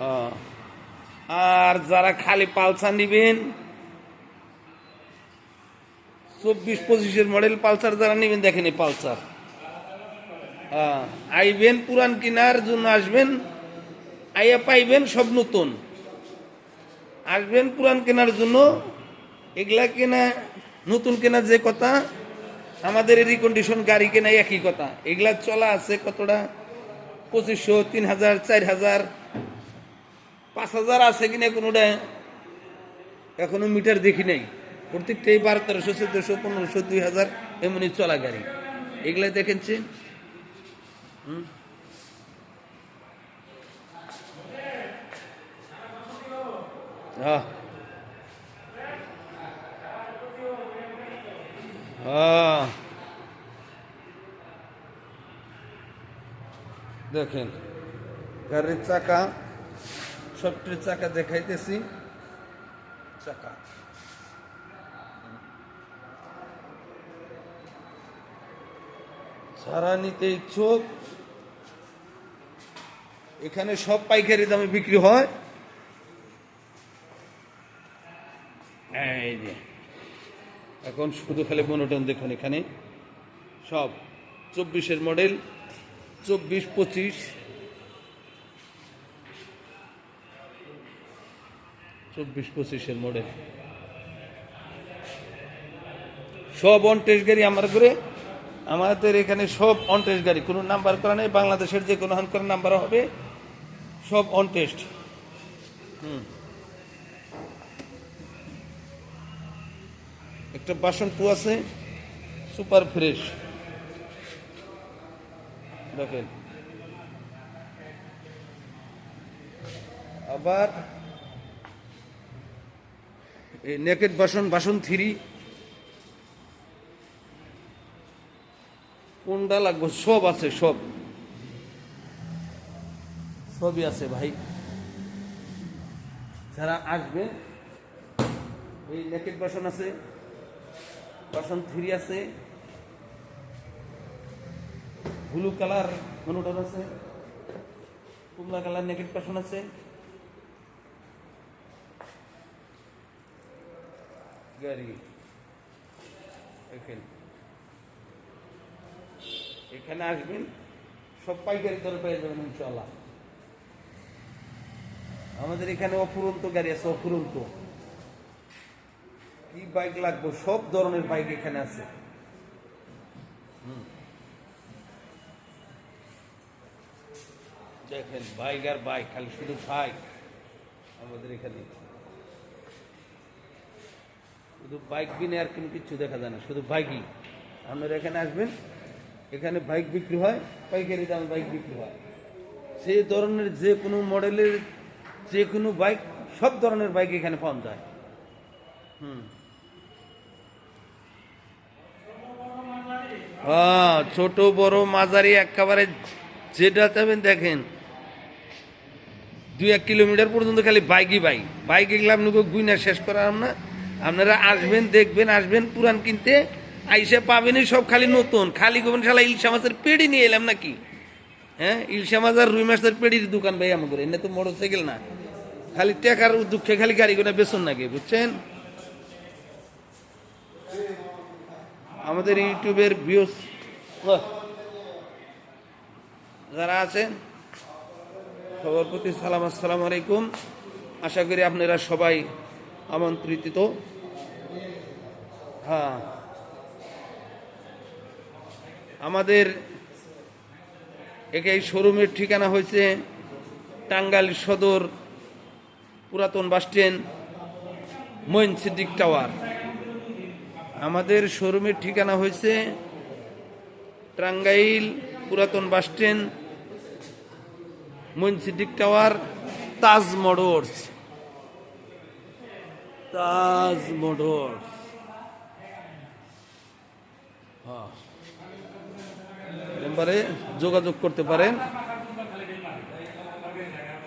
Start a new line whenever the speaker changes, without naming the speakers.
আর যারা খালি পালসার নিবেন, চব্বিশ পঁচিশের মডেল পালসার যারা নেবেন, দেখেন পালসার। আইবেন পুরান কেনার জন্য আসবেন, আইয়া পাইবেন সব নতুন। আসবেন পুরান কেনার জন্য, এগুলা কেনা, নতুন কেনা যে কথা, আমাদের রিকন্ডিশন গাড়ি কেনা একই কথা। এগুলা চলা আছে কতটা? পঁচিশশো, তিন হাজার, চার হাজার পাঁচ হাজার আছে কিনা কোনোটা, এখনও মিটার দেখি নাই। প্রত্যেকটাই বারো তেরোশো চোদ্দশো, পনেরোশো, দুই হাজার এমনি চলা গাড়ি। এগুলা দেখেছেন হুম। হ্যাঁ। হ্যাঁ। দেখেন, গাড়ির চাকা সবটির চাকা দেখাইতেছি। চাকা। সারা নিতে ইচ্ছুক। এখানে সব পাইকারি দামে বিক্রি হয়। এখন শুধু খালি মনোটন দেখুন এখানে। সব চব্বিশের মডেল, চব্বিশ, পঁচিশ। চব্বিশ পঁচিশের মডেল সব অন গাড়ি আমার করে আমাদের এখানে সব অনটেস্ট গাড়ি, কোনো নাম্বার করা নেই। বাংলাদেশের যে কোনো হান করে নাম্বার হবে। সব অন টেস্ট হুম। একটা বাসন টু আছে সুপার ফ্রেশ দেখেন। আবার এই নেকেট বাসন বাসন থ্রি। কোনটা লাগবে? সব আছে, সব। সবই আছে ভাই। যারা আসবে, এই নেকেট বাসন আছে, বাসন থ্রি আছে, ব্লু কালার মনোটন আছে, কমলা কালার নেকেট বাসন আছে। গাড়ি। এখানে। এখানে আসবেন, সব পাইকারি দরে পেয়ে যাবেন ইনশাল্লাহ আমাদের এখানে অফুরন্ত গাড়ি আছে, অফুরন্ত। কি বাইক লাগবে? সব ধরনের বাইক এখানে আছে। দেখেন, বাইক আর বাইক, খালি শুধু বাইক আমাদের এখানে। শুধু বাইক বিনে আর কোনো কিছু দেখা যায় না, শুধু বাইকই আপনারা এখানে আসবেন, এখানে বাইক বিক্রি হয়, পাইকারি দামে বাইক বিক্রি হয়। সেই ধরনের যে কোনো মডেলের যে কোনো বাইক সব ধরনের বাইক এখানে পাওয়া যায়। হুম। হ্যাঁ ছোট, বড়, মাঝারি, একেবারে যেটা চাবেন দেখেন। দুই এক কিলোমিটার পর্যন্ত খালি বাইকই বাইক বাইক এগুলো আপনাকে গুইনা শেষ করার না। আপনারা আসবেন, দেখবেন, আসবেন পুরান কিনতে, আইসে পাবেনই সব খালি নতুন। খালি গোবেন শালা ইলশা মাছের পেড়ি নিয়ে এলাম নাকি? হ্যাঁ ইলশা মাছ আর রুই মাছের পেড়ির দোকান ভাই আমাদের এনে তো মোটর সাইকেল না। খালি টেকার দুঃখে খালি গাড়ি করে বেসন নাকি, বুঝছেন? আমাদের ইউটিউবের ভিউস যারা আছেন, সবার প্রতি সালাম, আসসালাম আলাইকুম। আশা করি আপনারা সবাই আমন্ত্রিত। হ্যাঁ। আমাদের একে এই শোরুমের ঠিকানা হয়েছে টাঙ্গাইল সদর পুরাতন bus stand, Moin Siddique tower. আমাদের শোরুমের ঠিকানা হয়েছে টাঙ্গাইল পুরাতন bus stand, Moin Siddique tower, Taj motors Taj motors হ্যাঁ। যোগাযোগ করতে পারেন।